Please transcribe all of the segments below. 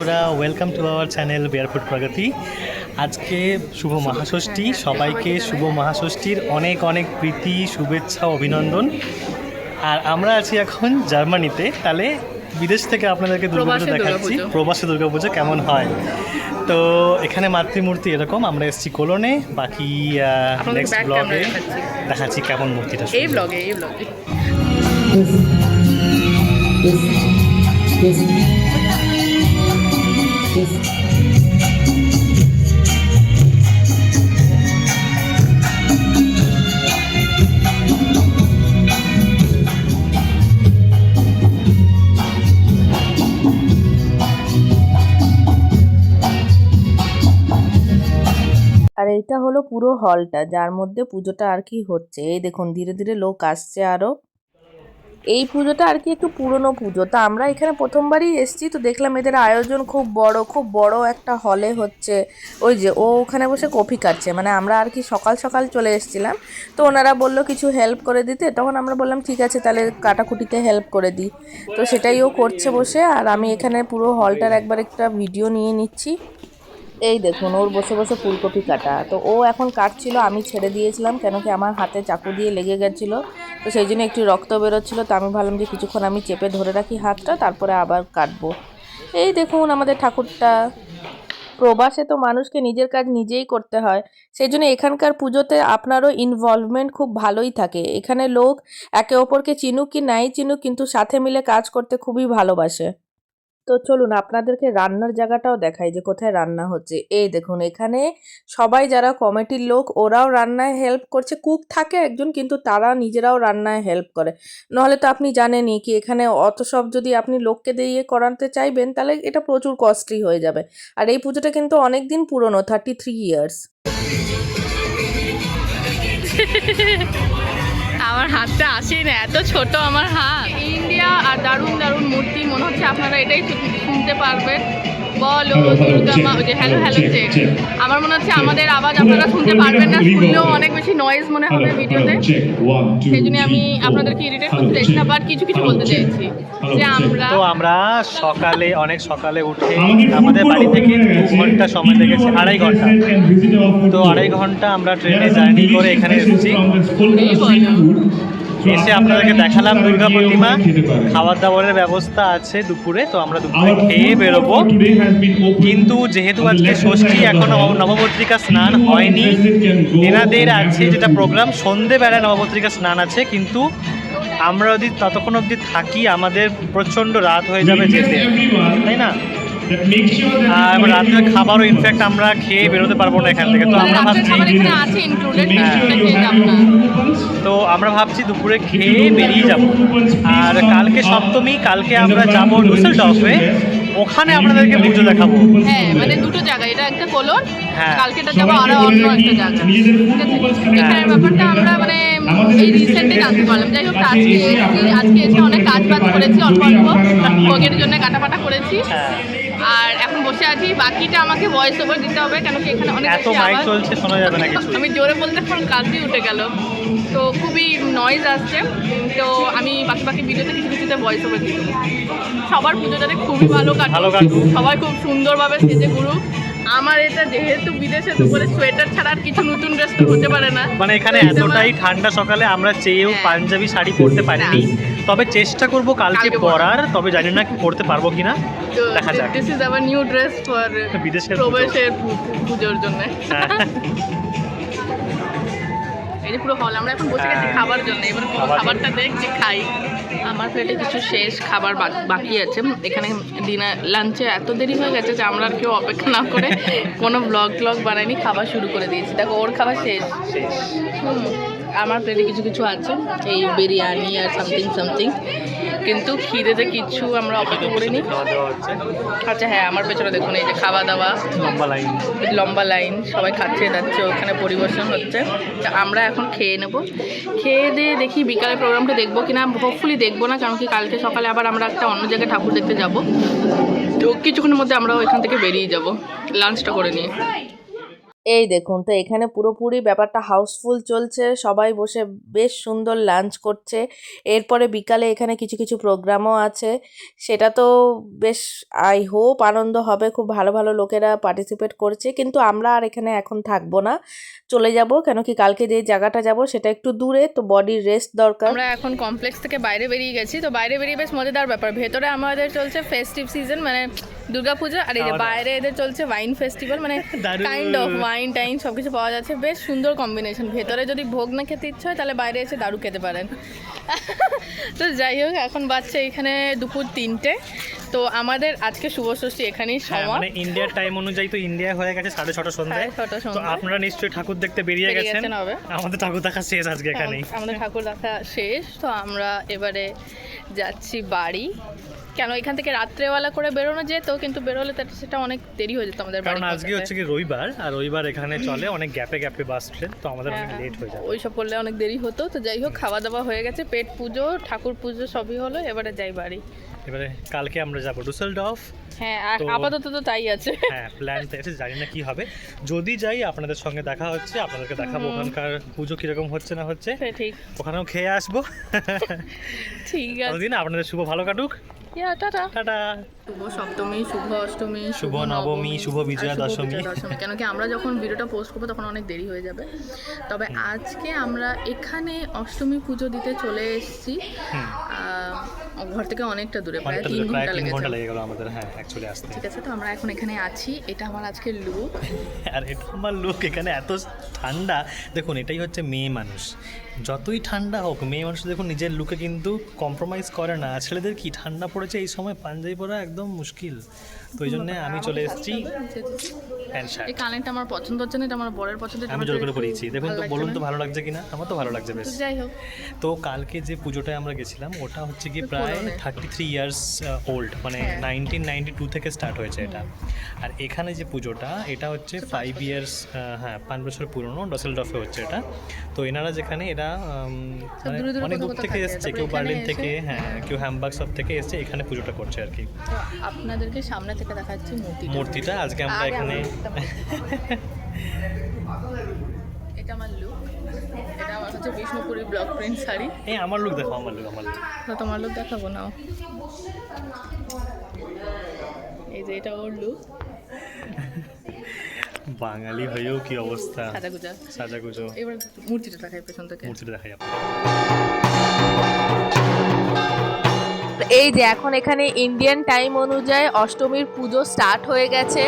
বন্ধুরা welcome to our channel barefoot Pragati আজকে শুভ মহাষষ্ঠী। সবাইকে শুভ মহাষষ্ঠীর অনেক অনেক প্রীতি শুভেচ্ছা অভিনন্দন। আর আমরা আছি এখন জার্মানিতে। তাহলে বিদেশ থেকে আপনাদেরকে দুর্গাপুজো দেখাচ্ছি। প্রবাসী দুর্গাপুজো কেমন হয়? তো এখানে মাতৃমূর্তি এরকম। আমরা এসেছি কোলনে। বাকি নেক্সট ব্লগে দেখাচ্ছি। দেখাচ্ছি কেমন মূর্তিটা এই ব্লগে এই ব্লগে আর এইটা হলো পুরো হলটা যার মধ্যে পুজোটা আর কি হচ্ছে। এই দেখুন, ধীরে ধীরে লোক আসছে আরও। এই পুজোটা আর কি একটু পুরনো পুজো। তা আমরা এখানে প্রথমবারই এসেছি, তো দেখলাম এদের আয়োজন খুব বড় খুব বড় একটা হলে হচ্ছে ওই যে ও ওখানে বসে কফি কাটছে মানে আমরা আর কি সকাল সকাল চলে এসেছিলাম, তো ওনারা বলল কিছু হেল্প করে দিতে। তখন আমরা বললাম, ঠিক আছে, তাহলে কাটাকুটিতে হেল্প করে দিই। তো সেটাই ও করছে বসে, আর আমি এখানে পুরো হলটার একবার একটা ভিডিও নিয়ে নিচ্ছি। এই দেখুন, ওর বসে বসে ফুলকপি কাটা। তো ও এখন কাটছিল, আমি ছেড়ে দিয়েছিলাম, কেন কি আমার হাতে চাকু দিয়ে লেগে গেছিল। তো সেই জন্য একটু রক্ত বেরোচ্ছিলো, তো আমি ভাবলাম যে কিছুক্ষণ আমি চেপে ধরে রাখি হাতটা, তারপরে আবার কাটবো। এই দেখুন আমাদের ঠাকুরটা। প্রবাসে তো মানুষকে নিজের কাজ নিজেই করতে হয়। সেই জন্য এখানকার পুজোতে আপনারও ইনভলভমেন্ট খুব ভালোই থাকে। এখানে লোক একে অপরকে চিনুক কি নাই চিনুক, কিন্তু সাথে মিলে কাজ করতে খুবই ভালোবাসে। তো চলুন আপনাদেরকে রান্নার জায়গাটাও দেখাই যে কোথায় রান্না হচ্ছে। এই দেখুন, এখানে সবাই যারা কমিটির লোক, ওরাও রান্নায় হেল্প করছে। কুক থাকে একজন, কিন্তু তারা নিজেরাও রান্নায় হেল্প করে। নাহলে তো আপনি জানেনই কি, এখানে অত সব যদি আপনি লোককে দিয়ে করাতে চাইবেন, তাহলে এটা প্রচুর কস্টলি হয়ে যাবে। আর এই পুজোটা কিন্তু অনেক দিন পুরনো থার্টি থ্রি ইয়ার্স আমার হাতটা আসেই না, এত ছোট আমার হাত। ইন্ডিয়া আর দারুণ দারুণ মূর্তি, মনে হচ্ছে আপনারা এটাই শুনতে পারবেন। বলো দুর্গা ওই যে হ্যালো হ্যালো চেক আমার মনে হচ্ছে আমাদের আওয়াজ আপনারা শুনতে পারবেন না শুনলেও অনেক বেশি নয়েজ মনে হবে ভিডিওতে। সেই জন্য আমি আপনাদেরকে ইরিটেট করতে চাইছি না বাট কিছু কিছু বলতে চাইছি যে আমরা তো আমরা সকালে অনেক সকালে উঠে আমাদের বাড়ি থেকে দু ঘণ্টা সময় লেগেছে আড়াই ঘণ্টা। তো আড়াই ঘণ্টা আমরা ট্রেনে জার্নি করে এখানে এসেছি। এসে আপনাদেরকে দেখালাম দুর্গা প্রতিমা খাবার দাবারের ব্যবস্থা আছে দুপুরে তো আমরা দুপুরে খেয়ে বেরোবো। কিন্তু যেহেতু আজকে ষষ্ঠী এখনও নবপত্রিকা স্নান হয়নি। এনাদের আছে যেটা প্রোগ্রাম সন্ধেবেলায় নবপত্রিকা স্নান আছে কিন্তু আমরা যদি ততক্ষণ অবধি থাকি আমাদের প্রচণ্ড রাত হয়ে যাবে যেতে। তাই না? আর রাত্রে খাবারও ইনফ্যাক্ট আমরা খেয়ে বেরোতে পারব না এখান থেকে তো আমরা ভাবছি আমরা ভাবছি দুপুরে খেয়ে বেরিয়ে যাব। আর কালকে সপ্তমী কালকে আমরা যাব ডুসেলডর্ফে। ওখানে আপনাদেরকে পুজো দেখাবো। হ্যাঁ মানে দুটো জায়গা এটা একটা কোলন হ্যাঁ। কালকেটা যাব আরও অন্য একটা জায়গা। এখানের ব্যাপারটা আমরা মানে এই রিসেন্টে জানতে পারলাম। যাই হোক আজকে আজকে এসে অনেক কাজ বাজ করেছি অল্প অল্প। ভোগের জন্য কাটাপাটা করেছি। হ্যাঁ। বসে আছি বাকিটা আমাকে ভয়েস ওভার দিতে হবে কেন কি এখানে অনেক এত মাইক চলছে শোনা যাবে না কিছু। আমি জোরে বলতে এখন কাজই উঠে গেল। তো খুবই নয়েজ আসছে। তো আমি বাকি বাকি ভিডিওতে কিছু কিছুতে ভয়েস ওভার দিই। সবার পুজোটাতে খুবই ভালো কাটুক কাটুক। সবাই খুব সুন্দরভাবে সেজে ঘুরুক আমার এটা যেহেতু বিদেশে দুপুরে সোয়েটার ছাড়া আর কিছু নতুন ড্রেস তো হতে পারে না। মানে এখানে এতটাই ঠান্ডা সকালে আমরা চেয়েও হ্যাঁ। পাঞ্জাবি শাড়ি পরতে পারিনি। তবে চেষ্টা করব কালকে পরার তবে জানি না কি পরতে পারব কিনা। দেখা যাক। This is our new dress for বিদেশের প্রবেশের পুজোর জন্য। হ্যাঁ। এই যে পুরো হল আমরা এখন বসে গেছি। খাবার জন্য। এবার খাবারটা দেখছি খাই। আমার প্লেটে কিছু শেষ খাবার বাকি আছে। এখানে ডিনার লাঞ্চে এত দেরি হয়ে গেছে যে আমরা আর কেউ অপেক্ষা না করে কোনো ব্লগ ব্লগ বানাইনি খাবার শুরু করে দিয়েছি। দেখো ওর খাবার শেষ। আমার প্লেটে কিছু কিছু আছে। এই বিরিয়ানি আর সামথিং সামথিং কিন্তু খিদেতে কিছু আমরা অপেক্ষা করিনি। আচ্ছা হ্যাঁ আমার পেছনে দেখুন এই যে খাওয়া দাওয়া। লম্বা লাইন। লম্বা লাইন সবাই খাচ্ছে যাচ্ছে ওখানে পরিবেশন হচ্ছে। আমরা এখন খেয়ে নেব। খেয়ে দিয়ে দেখি বিকালে প্রোগ্রামটা দেখব কিনা হোপফুলি দেখব না কারণ কি কালকে সকালে আবার আমরা একটা অন্য জায়গায় ঠাকুর দেখতে যাব। তো কিছুক্ষণের মধ্যে আমরা ওইখান থেকে বেরিয়ে যাব লাঞ্চটা করে নিয়ে। এই দেখুন, তো এখানে পুরোপুরি ব্যাপারটা হাউসফুল চলছে, সবাই বসে বেশ সুন্দর লাঞ্চ করছে। এরপরে বিকালে এখানে কিছু কিছু প্রোগ্রামও আছে। সেটা তো বেশ আই হোপ আনন্দ হবে, খুব ভালো ভালো লোকেরা পার্টিসিপেট করছে। কিন্তু আমরা আর এখানে এখন থাকব না, চলে যাব। কেন কি কালকে যে জায়গাটা যাব, সেটা একটু দূরে, তো বডির রেস্ট দরকার। আমরা এখন কমপ্লেক্স থেকে বাইরে বেরিয়ে গেছি, তো বাইরে বেরিয়ে বেশ মজাদার ব্যাপার। ভেতরে আমাদের চলছে ফেস্টিভ সিজন মানে দুর্গাপূজা আর এই যে বাইরে এদের চলছে ওয়াইন ফেস্টিভ্যাল মানে কাইন্ড অফ ওয়াইন টাইন সব কিছু পাওয়া যাচ্ছে। বেশ সুন্দর কম্বিনেশন ভেতরে যদি ভোগ না খেতে ইচ্ছে হয় তাহলে বাইরে এসে দারু খেতে পারেন। তো যাই হোক এখন বাচ্চা এখানে দুপুর তিনটে। তো আমাদের আজকে শুভষষ্ঠী এখানেই হ্যাঁ, মানে ইন্ডিয়ার টাইম অনুযায়ী তো ইন্ডিয়া হয়ে গেছে সাড়ে ছটা সন্ধ্যায় তো আপনারা নিশ্চয়ই ঠাকুর দেখতে বেরিয়ে গেছেন। আমাদের ঠাকুর দেখা শেষ আজকে এখানেই। আমাদের ঠাকুর দেখা শেষ। তো আমরা এবারে যাচ্ছি বাড়ি। কেন? এখান থেকে রাত্রেবেলা করে বেরোনো যেত কিন্তু বেরোলে সেটা অনেক দেরি হয়ে যেত আমাদের কারণ আজকে হচ্ছে কি রবিবার আর রবিবার এখানে চলে অনেক গ্যাপে গ্যাপে বাস ট্রেন তো আমাদের অনেক লেট হয়ে যায় ওইসব করলে অনেক দেরি হতো। তো যাই হোক খাওয়া দাওয়া হয়ে গেছে পেট পুজো ঠাকুর পুজো সবই হলো এবারে যাই বাড়ি। এবারে কালকে আমরা যাব ডুসেলডফ হ্যাঁ আপাতত তো তাই আছে। হ্যাঁ প্ল্যান তো আছে জানি না কি হবে। যদি যাই আপনাদের সঙ্গে দেখা হচ্ছে আপনাদেরকে দেখাবো ওখানকার পুজো কীরকম হচ্ছে না হচ্ছে। সে ঠিক। ওখানেও খেয়ে আসব। ঠিক আছে। ততদিন আপনাদের শুভ ভালো কাটুক। Yeah, tata. টাটা। শুভ সপ্তমী শুভ অষ্টমী শুভ নবমী, শুভ বিজয়া দশমী। বিজয়া দশমী। কেন কি আমরা যখন ভিডিওটা পোস্ট করব তখন অনেক দেরি হয়ে যাবে। তবে আজকে আমরা এখানে অষ্টমী পুজো দিতে চলে এসেছি। ঘর থেকে অনেকটা দূরে প্রায় তিন ঘণ্টা লেগে ঘণ্টা লেগেছে। লেগে গেল আমাদের হ্যাঁ অ্যাকচুয়ালি আসতে। ঠিক আছে তো আমরা এখন এখানে আছি এটা আমার আজকের লুক আর এটা আমার লুক এখানে এত ঠান্ডা। দেখুন এটাই হচ্ছে মেয়ে মানুষ। যতই ঠান্ডা হোক মেয়ে মানুষ দেখুন নিজের লুকে কিন্তু কম্প্রোমাইজ করে না। ছেলেদের কি ঠান্ডা পড়েছে এই সময়? পাঞ্জাবি পরা একদম মুশকিল। তো ওই জন্য আমি চলে এসেছি প্যান্ট শার্ট। এই কানেরটা আমার পছন্দ হচ্ছে না এটা আমার বরের পছন্দ আমি জোর করে পরিয়েছি। দেখুন তো বলুন তো ভালো লাগছে কিনা? আমার তো ভালো লাগছে বেশ। তো যাই হোক। তো কালকে যে পুজোটায় আমরা গেছিলাম ওটা হচ্ছে কি প্রায় থার্টি থ্রি ইয়ার্স ওল্ড মানে। নাইনটিন নাইনটি টু থেকে স্টার্ট হয়েছে এটা। আর এখানে যে পুজোটা এটা হচ্ছে ফাইভ ইয়ার্স হ্যাঁ পাঁচ বছর পুরনো ডসেলডফে হচ্ছে এটা। তো এনারা যেখানে উম, মানে অনেক দূর থেকে। এসছে কেউ বার্লিন থেকে হ্যাঁ কেউ হ্যামবার্গ সব থেকে এসছে এখানে পুজোটা করছে আর কি। আপনাদেরকে সামনে থেকে দেখাচ্ছি মূর্তি মূর্তিটা আজকে আমরা এখানে এটা আমার লুক এটা আমার হচ্ছে বিষ্ণুপুরি ব্লক প্রিন্ট শাড়ি। এই আমার লোক দেখো আমার লোক আমার লোক তো তোমার লুক দেখাবো নাও। এই যে এটা ওর লুক বাঙালি হয়েও কি অবস্থা? সাজা গুজা সাজাগুজো। এবার মূর্তিটা দেখাই পেছন থেকে মূর্তিটা দেখাই এই যে এখন এখানে ইন্ডিয়ান টাইম অনুযায়ী অষ্টমীর পুজো স্টার্ট হয়ে গেছে।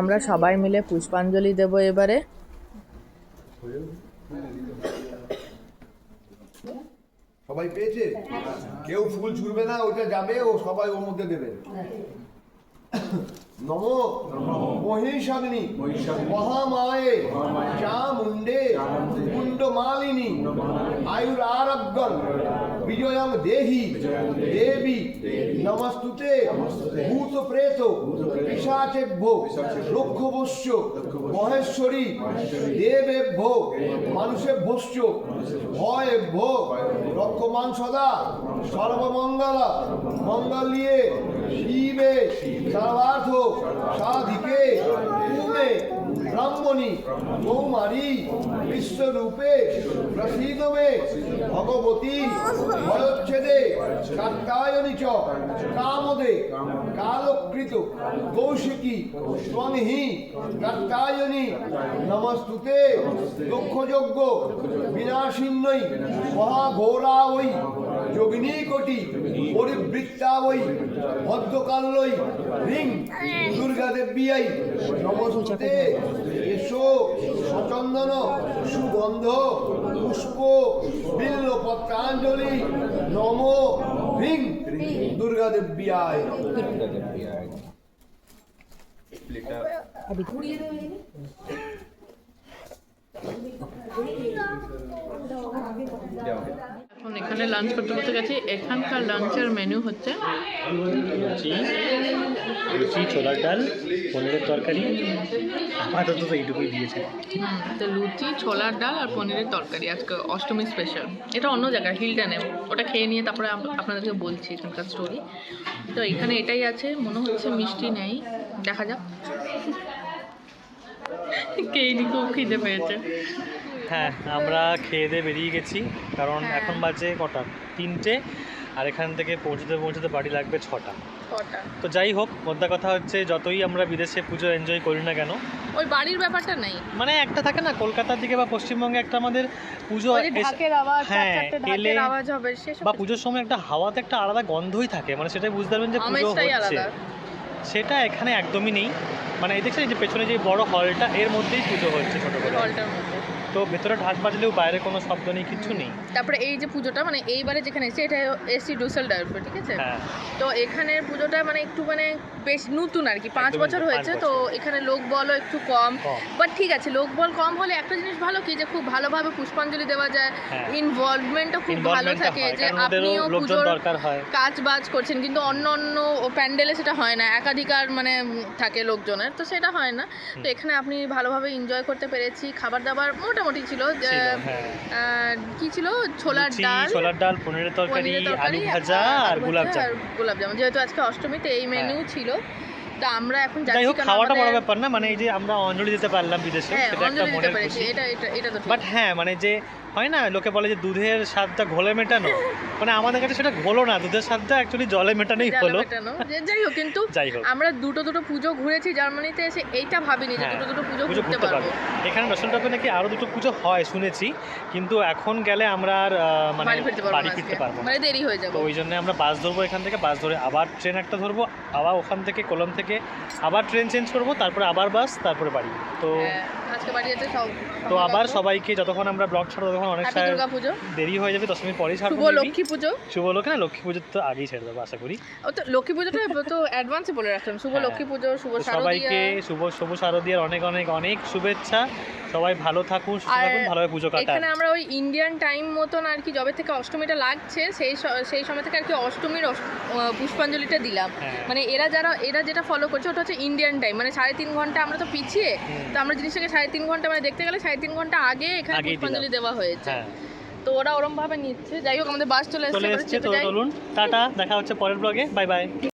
আমরা সবাই মিলে পুষ্পাঞ্জলি দেব এবারে। সবাই পেয়েছে? কেউ ফুল ছুড়বে না, ওটা যাবে, ও সবাই ওর মধ্যে দেবে। নম মহিষাগ্নি, মহামায়ে, চামুণ্ডে মুন্ড মালিনী আয়ুর আরব্গন বিজয়ং দেহি দেবী নমস্তুতে ভূত প্রেত পিশাচেভ্য রক্ষবস্য মহেশ্বরী দেবেভ্য মানুষেভ্যশ্চ ভয়েভ্য রক্ষমান সদা সর্বমঙ্গল মঙ্গলিয়ে শিবে সর্বার্থ সাধিকে উমে ব্রাহ্মণী কৌমারী বিশ্বরূপে প্রসীদ মে ভগবতী ভয়চ্ছেদে কাত্তায়নী চ কামদে কালকৃত কৌশিকী স্বংহি কাত্তায়নী নমস্তুতে দুঃখযোগ্য বিনাশিন্নই মহাঘোরা ওই যোগিনী কোটি পরিবৃত্তা ওই ভদ্রকাল্যই রিং দুর্গা দেব্যাই নমস্তুতে এসো সচন্দন সুগন্ধ পুষ্প বিল্ল পত্রাঞ্জলি নম রিং দুর্গা দেব্যায় এখন এখানে লাঞ্চ করতে করতে গেছি। এখানকার লাঞ্চের মেনু হচ্ছে লুচি ছোলার ডাল পনিরের তরকারি। আপাতত তো এইটুকুই দিয়েছে। তো লুচি ছোলার ডাল আর পনিরের তরকারি আজকে অষ্টমী স্পেশাল এটা অন্য জায়গায় হিলটনে ওটা খেয়ে নিয়ে তারপরে আপনাদেরকে বলছি এখানকার স্টোরি তো এখানে এটাই আছে মনে হচ্ছে মিষ্টি নেই। দেখা যাক। নি খুব খিদে পেয়েছে। হ্যাঁ আমরা খেয়ে দিয়ে বেরিয়ে গেছি কারণ হ্যাঁ। এখন বাজে কটা? তিনটে আর এখান থেকে পৌঁছতে পৌঁছতে বাড়ি লাগবে ছটা। তো যাই হোক মোদ্দা কথা হচ্ছে যতই আমরা বিদেশে পুজো এনজয় করি না কেন ওই বাড়ির ব্যাপারটা নেই। মানে একটা থাকে না কলকাতার দিকে বা পশ্চিমবঙ্গে একটা আমাদের পুজো হ্যাঁ, এলে- বা পুজোর সময় একটা হাওয়াতে একটা আলাদা গন্ধই থাকে মানে সেটাই বুঝতে পারবেন যে পুজো হচ্ছে। সেটা এখানে একদমই নেই। মানে এই দেখছেন যে পেছনে যে বড় হলটা এর মধ্যেই পুজো হচ্ছে ছোট করে। হলটার মধ্যে। তো ভেতরে ঢাক বাজলেও বাইরে কোনো শব্দ নেই কিচ্ছু নেই। তারপরে এই যে পুজোটা মানে এইবারে যেখানে এসেছে এটা এসি ডুসেল ডাইভে ঠিক আছে? হ্যাঁ। তো এখানের পুজোটা মানে একটু মানে বেশ নতুন আর কি পাঁচ বছর হয়েছে তো এখানে লোক বলও একটু কম। বাট ঠিক আছে লোক বল কম হলে একটা জিনিস ভালো কি যে খুব ভালোভাবে পুষ্পাঞ্জলি দেওয়া যায় হ্যাঁ। ইনভলভমেন্টও খুব ভালো থাকে যে আপনিও পুজোর দরকার হয়। কাজ বাজ করছেন কিন্তু অন্য অন্য প্যান্ডেলে সেটা হয় না একাধিকার মানে থাকে লোকজনের তো সেটা হয় না। তো এখানে আপনি ভালোভাবে এনজয় করতে পেরেছি খাবার দাবার মোটামুটি ছিল হ্যাঁ। কি ছিল? ছোলার ডাল। ছোলার ডাল পনিরের তরকারি আলু ভাজা আর গোলাপ ভাজা জাম। আর গোলাপ জামুন যেহেতু আজকে অষ্টমীতে এই মেনু ছিল তো আমরা এখন যাই যাচ্ছি হোক কারণ খাওয়াটা বড় ব্যাপার না মানে এই যে আমরা অঞ্জলি দিতে পারলাম বিদেশে হ্যাঁ সেটা একটা মনের খুশি। এটা এটা এটা তো বাট হ্যাঁ মানে যে হয় না লোকে বলে যে দুধের স্বাদটা ঘোলে মেটানো মানে আমাদের কাছে সেটা ঘোলো না দুধের স্বাদটা অ্যাকচুয়ালি জলে মেটানোই হলো। যাই হোক কিন্তু যাই হোক। আমরা দুটো দুটো পুজো ঘুরেছি জার্মানিতে এসে এইটা ভাবিনি যে হ্যাঁ, দুটো দুটো পুজো ঘুরতে পারব। এখানে রসুনটাপে নাকি আরও দুটো পুজো হয় শুনেছি কিন্তু এখন গেলে আমরা আর মানে বাড়ি ফিরতে পারব মানে দেরি হয়ে তো যাবে ওই জন্য আমরা বাস ধরবো এখান থেকে বাস ধরে আবার ট্রেন একটা ধরবো আবার ওখান থেকে কলম থেকে আবার ট্রেন চেঞ্জ করব তারপরে আবার বাস তারপরে বাড়ি। তো হ্যাঁ, আজকে বাড়ি যেতে সব তো আবার সবাইকে যতক্ষণ আমরা ব্লগ ছাড়বো ততক্ষণ অনেক দেরি হয়ে যাবে দশ মিনিট পরেই ছাড়বো শুভ লক্ষ্মী পুজো? শুভ লোক না লক্ষ্মী পুজো তো আগেই ছেড়ে দেবো আশা করি। তো লক্ষ্মী পুজোটা তো অ্যাডভান্সে বলে রাখলাম। শুভ হ্যাঁ। লক্ষ্মী পুজো শুভ সবাইকে শুভ শুভ শারদীয়ার অনেক অনেক অনেক শুভেচ্ছা। সবাই ভালো থাকুন সুস্থ থাকুন ভালোভাবে পুজো কাটান। এখানে আমরা ওই ইন্ডিয়ান টাইম মতন আর কি যবে থেকে অষ্টমীটা লাগছে সেই সেই সময় থেকে আর কি অষ্টমীর পুষ্পাঞ্জলিটা দিলাম। হ্যাঁ। মানে এরা যারা এরা যেটা ফলো করছে ওটা হচ্ছে ইন্ডিয়ান টাইম মানে সাড়ে তিন ঘণ্টা আমরা তো পিছিয়ে তো আমরা জিনিসটাকে সাড়ে তিন ঘণ্টা মানে দেখতে গেলে সাড়ে তিন ঘণ্টা আগে এখানে পুষ্পাঞ্জলি দেওয়া হয়েছে। হ্যাঁ। তো ওরা ওরম ভাবে নিচ্ছে। যাই হোক আমাদের বাস চলে চলে এসেছে টাটা দেখা হচ্ছে পরের ব্লগে বাই বাই